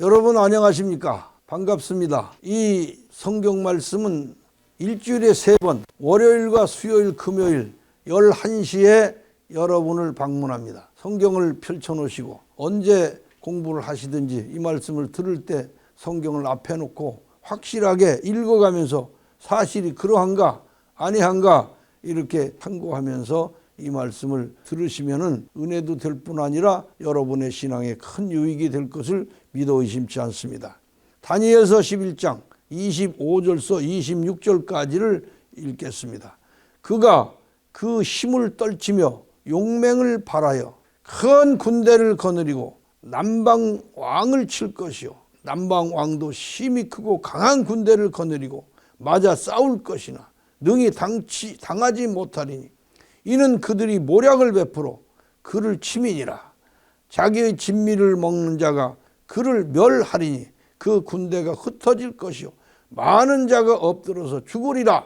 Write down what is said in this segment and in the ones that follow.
여러분 안녕하십니까? 반갑습니다. 이 성경 말씀은 일주일에 세 번, 월요일과 수요일, 금요일 11시에 여러분을 방문합니다. 성경을 펼쳐 놓으시고 언제 공부를 하시든지 이 말씀을 들을 때 성경을 앞에 놓고 확실하게 읽어가면서 사실이 그러한가 아니한가 이렇게 참고하면서 이 말씀을 들으시면은 은혜도 될 뿐 아니라 여러분의 신앙에 큰 유익이 될 것을 믿어 의심치 않습니다. 다니엘서 11장 25절서 26절까지를 읽겠습니다. 그가 그 힘을 떨치며 용맹을 발하여 큰 군대를 거느리고 남방 왕을 칠 것이요 남방 왕도 힘이 크고 강한 군대를 거느리고 맞아 싸울 것이나 능히 당치, 당하지 못하리니 이는 그들이 모략을 베풀어 그를 치민이라. 자기의 진미를 먹는 자가 그를 멸하리니 그 군대가 흩어질 것이요. 많은 자가 엎드려서 죽으리라.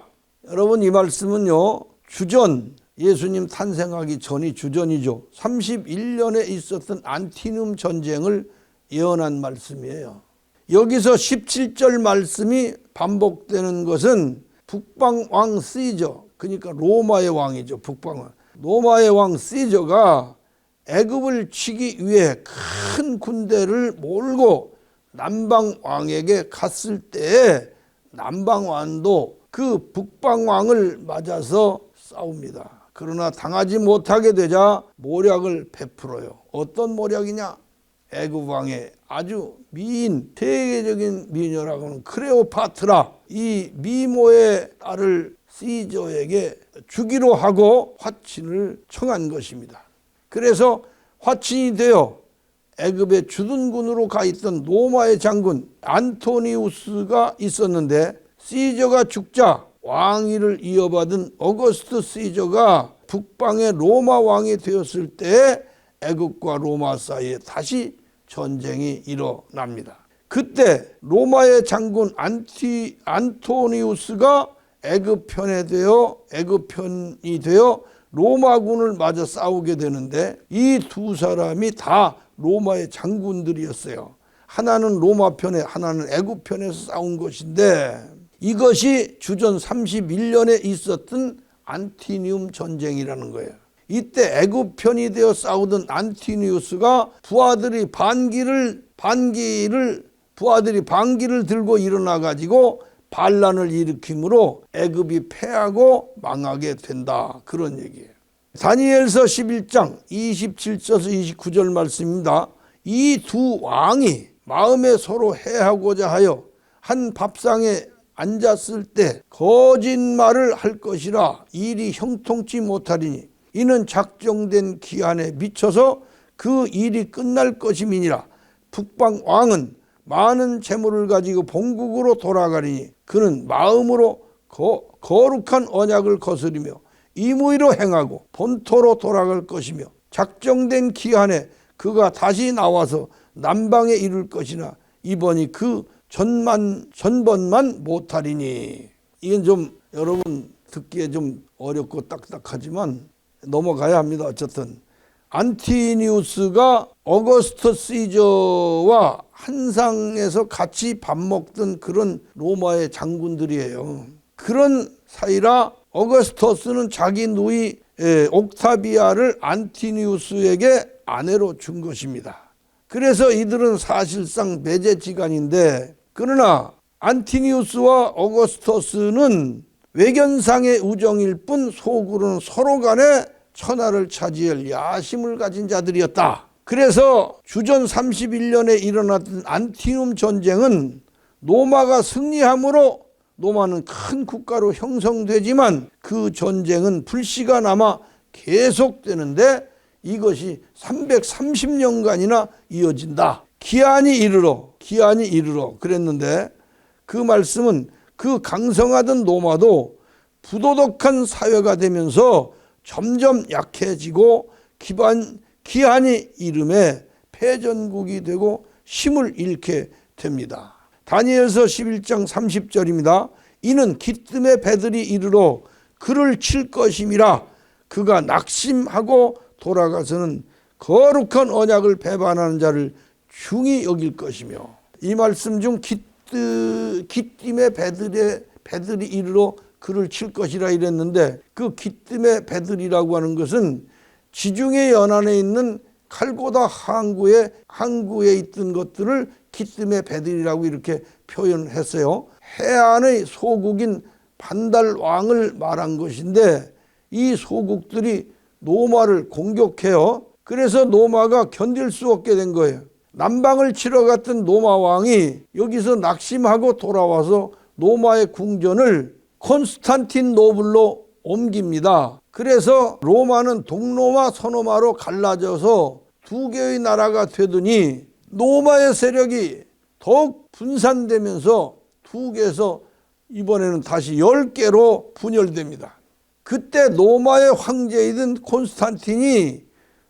여러분 이 말씀은요 주전. 예수님 탄생하기 전이 주전이죠. 31년에 있었던 안티눔 전쟁을 예언한 말씀이에요. 여기서 17절 말씀이 반복되는 것은 북방 왕 시저 그러니까 로마의 왕이죠 북방왕 로마의 왕 시저가 애굽을 치기 위해 큰 군대를 몰고 남방 왕에게 갔을 때에 남방 왕도 그 북방 왕을 맞아서 싸웁니다. 그러나 당하지 못하게 되자 모략을 베풀어요. 어떤 모략이냐? 애굽 왕의 아주 미인 대개적인 미녀라고는 크레오파트라 이 미모의 딸을 시저에게 주기로 하고 화친을 청한 것입니다. 그래서 화친이 되어 애굽의 주둔군으로 가 있던 로마의 장군 안토니우스가 있었는데 시저가 죽자 왕위를 이어받은 어거스트 시저가 북방의 로마 왕이 되었을 때 애굽과 로마 사이에 다시 전쟁이 일어납니다. 그때 로마의 장군 안티 안토니우스가 애굽 편에 되어 애굽 편이 되어 로마군을 맞아 싸우게 되는데 이 두 사람이 다 로마의 장군들이었어요. 하나는 로마 편에 하나는 애굽 편에서 싸운 것인데 이것이 주전 31년에 있었던 안티니움 전쟁이라는 거예요. 이때 애굽 편이 되어 싸우던 안티니우스가 부하들이 반기를 반기를 부하들이 반기를 들고 일어나 가지고 반란을 일으킴으로 애굽이 패하고 망하게 된다. 그런 얘기예요. 다니엘서 11장 27절에서 29절 말씀입니다. 이 두 왕이 마음에 서로 해하고자 하여 한 밥상에 앉았을 때 거짓말을 할 것이라 일이 형통치 못하리니 이는 작정된 기한에 미쳐서 그 일이 끝날 것임이니라 북방 왕은 많은 재물을 가지고 본국으로 돌아가리니 그는 마음으로 거, 거룩한 언약을 거스리며 임의로 행하고 본토로 돌아갈 것이며 작정된 기한에 그가 다시 나와서 남방에 이룰 것이나 이번이 그 전만 전번만 못하리니 이건 좀 여러분 듣기에 좀 어렵고 딱딱하지만 넘어가야 합니다. 어쨌든 안티니우스가 어거스터 시저와 한상에서 같이 밥 먹던 그런 로마의 장군들이에요. 그런 사이라 어거스터스는 자기 누이 에, 옥타비아를 안티니우스에게 아내로 준 것입니다. 그래서 이들은 사실상 매제지간인데 그러나 안티니우스와 어거스터스는 외견상의 우정일 뿐 속으로는 서로 간에 천하를 차지할 야심을 가진 자들이었다. 그래서 주전 31년에 일어났던 안티움 전쟁은 로마가 승리함으로 로마는 큰 국가로 형성되지만 그 전쟁은 불씨가 남아 계속되는데 이것이 330년간이나 이어진다. 기한이 이르러, 기한이 이르러 그랬는데 그 말씀은 그 강성하던 로마도 부도덕한 사회가 되면서 점점 약해지고 기반, 기한이 이름에 패전국이 되고 힘을 잃게 됩니다. 다니엘서 11장 30절입니다. 이는 기뜸의 배들이 이르러 그를 칠 것임이라 그가 낙심하고 돌아가서는 거룩한 언약을 배반하는 자를 중히 여길 것이며 이 말씀 중 기띔의 배들의 배들이 이르러 그를 칠 것이라 이랬는데 그 기띔의 배들이라고 하는 것은 지중해 연안에 있는 칼고다 항구에 항구에 있던 것들을 기뜸의 배들이라고 이렇게 표현했어요. 해안의 소국인 반달 왕을 말한 것인데 이 소국들이 노마를 공격해요. 그래서 노마가 견딜 수 없게 된 거예요. 남방을 치러 갔던 노마 왕이 여기서 낙심하고 돌아와서 노마의 궁전을 콘스탄틴 노블로 옮깁니다. 그래서 로마는 동로마 서노마로 갈라져서 두 개의 나라가 되더니 노마의 세력이 더욱 분산되면서 두 개에서 이번에는 다시 열 개로 분열됩니다. 그때 로마의 황제이던 콘스탄틴이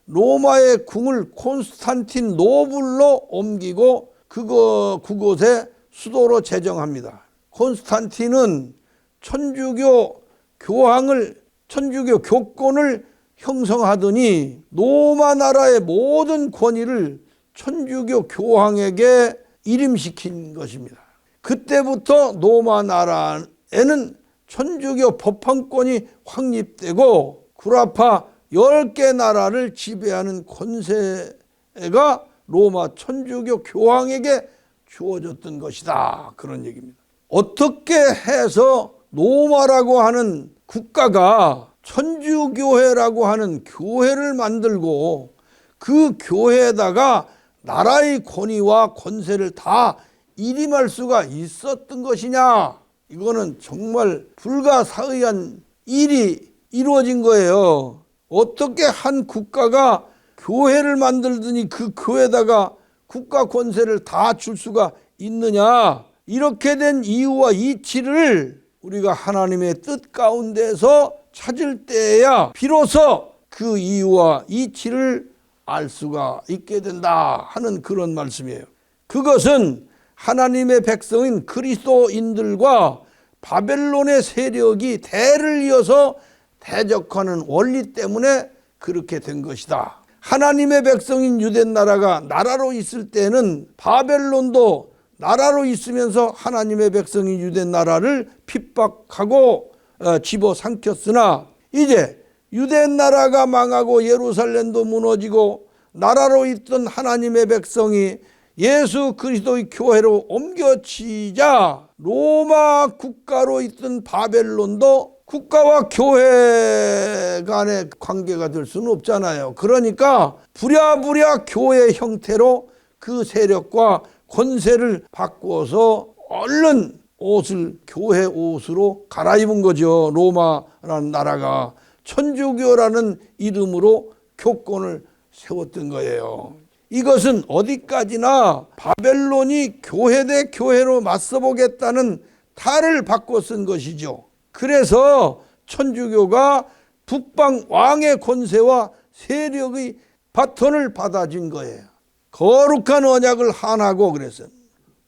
로마의 궁을 콘스탄틴 노블로 옮기고 그거 그곳에 수도로 제정합니다. 콘스탄틴은 천주교 교황을 천주교 교권을 형성하더니 로마 나라의 모든 권위를 천주교 교황에게 이름시킨 것입니다. 그때부터 로마 나라에는 천주교 법황권이 확립되고 구라파 10개 나라를 지배하는 권세가 로마 천주교 교황에게 주어졌던 것이다. 그런 얘기입니다. 어떻게 해서 로마라고 하는 국가가 천주교회라고 하는 교회를 만들고 그 교회에다가 나라의 권위와 권세를 다 일임할 수가 있었던 것이냐? 이거는 정말 불가사의한 일이 이루어진 거예요. 어떻게 한 국가가 교회를 만들더니 그 교회에다가 국가 권세를 다 줄 수가 있느냐? 이렇게 된 이유와 이치를 우리가 하나님의 뜻 가운데서 찾을 때야 비로소 그 이유와 이치를 알 수가 있게 된다 하는 그런 말씀이에요. 그것은 하나님의 백성인 그리스도인들과 바벨론의 세력이 대를 이어서 대적하는 원리 때문에 그렇게 된 것이다. 하나님의 백성인 유대 나라가 나라로 있을 때는 바벨론도 나라로 있으면서 하나님의 백성인 유대 나라를 핍박하고 어, 집어삼켰으나 이제 유대 나라가 망하고 예루살렘도 무너지고 나라로 있던 하나님의 백성이 예수 그리스도의 교회로 옮겨지자 로마 국가로 있던 바벨론도 국가와 교회 간의 관계가 될 수는 없잖아요. 그러니까 부랴부랴 교회 형태로 그 세력과 권세를 바꾸어서 얼른 옷을 교회 옷으로 갈아입은 거죠. 로마라는 나라가 천주교라는 이름으로 교권을 세웠던 거예요. 이것은 어디까지나 바벨론이 교회 대 교회로 맞서보겠다는 탈을 바꿔 쓴 것이죠. 그래서 천주교가 북방 왕의 권세와 세력의 바톤을 받아진 거예요. 거룩한 언약을 한하고 그래서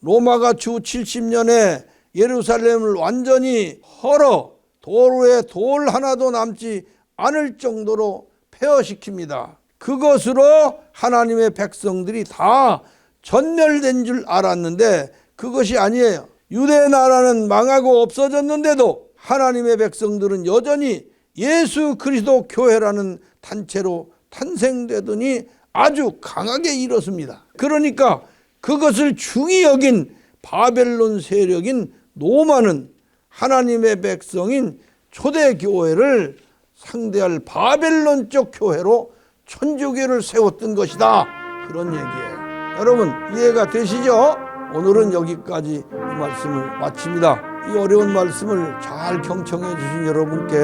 로마가 주 70년에 예루살렘을 완전히 헐어 도로에 돌 하나도 남지 않을 정도로 폐허시킵니다. 그것으로 하나님의 백성들이 다 전멸된 줄 알았는데 그것이 아니에요. 유대 나라는 망하고 없어졌는데도 하나님의 백성들은 여전히 예수 그리스도 교회라는 단체로 탄생되더니 아주 강하게 일었습니다. 그러니까 그것을 중히 여긴 바벨론 세력인 노마는 하나님의 백성인 초대 교회를 상대할 바벨론 쪽 교회로 천주교를 세웠던 것이다. 그런 얘기예요. 여러분 이해가 되시죠? 오늘은 여기까지 이 말씀을 마칩니다. 이 어려운 말씀을 잘 경청해 주신 여러분께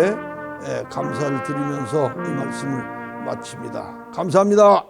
예, 감사를 드리면서 이 말씀을 마칩니다. 감사합니다.